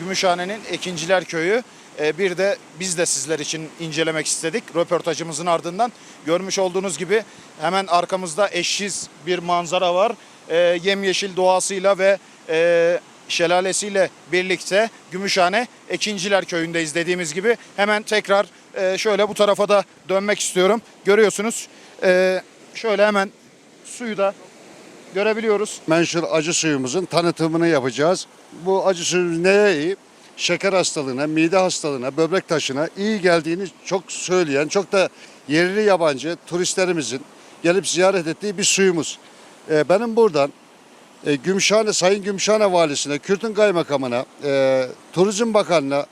Gümüşhane'nin Ekinciler Köyü. Ee, Bir de biz de sizler için incelemek istedik. Röportajımızın ardından görmüş olduğunuz gibi hemen arkamızda eşsiz bir manzara var. Ee, Yemyeşil doğasıyla ve e, şelalesiyle birlikte Gümüşhane Ekinciler Köyü'ndeyiz dediğimiz gibi. Hemen tekrar e, şöyle bu tarafa da dönmek istiyorum. Görüyorsunuz e, şöyle hemen suyu da görebiliyoruz. Menşur acı suyumuzun tanıtımını yapacağız. Bu acı suyumuz neye iyi? Şeker hastalığına, mide hastalığına, böbrek taşına iyi geldiğini çok söyleyen, çok da yerli yabancı turistlerimizin gelip ziyaret ettiği bir suyumuz. Ee, benim buradan e, Gümüşhane, Sayın Gümüşhane Valisi'ne, Kürtün Kaymakamı'na, e, Turizm Bakanı'na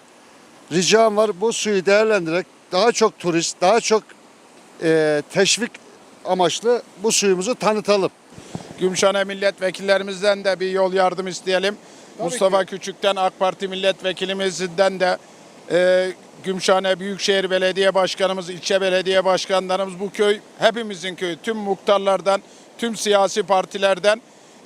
ricam var. Bu suyu değerlendirerek daha çok turist, daha çok e, teşvik amaçlı bu suyumuzu tanıtalım. Gümüşhane milletvekillerimizden de bir yol yardım isteyelim. Mustafa Küçük'ten AK Parti milletvekilimizden de e, Gümüşhane Büyükşehir Belediye Başkanımız, ilçe belediye başkanlarımız bu köy hepimizin köyü. Tüm muhtarlardan, tüm siyasi partilerden,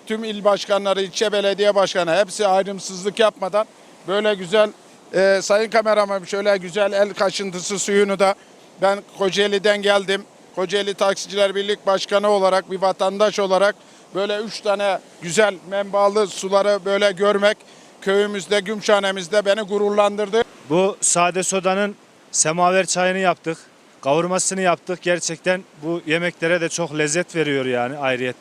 tüm il başkanları, ilçe belediye başkanı hepsi ayrımsızlık yapmadan böyle güzel e, sayın kameraman şöyle güzel el kaşıntısı suyunu da ben Kocaeli'den geldim. Kocaeli Taksiciler Birlik Başkanı olarak bir vatandaş olarak böyle üç tane güzel menbalı suları böyle görmek köyümüzde, Gümüşhane'mizde beni gururlandırdı. Bu sade sodanın semaver çayını yaptık. Kavurmasını yaptık. Gerçekten bu yemeklere de çok lezzet veriyor yani ayrıyet.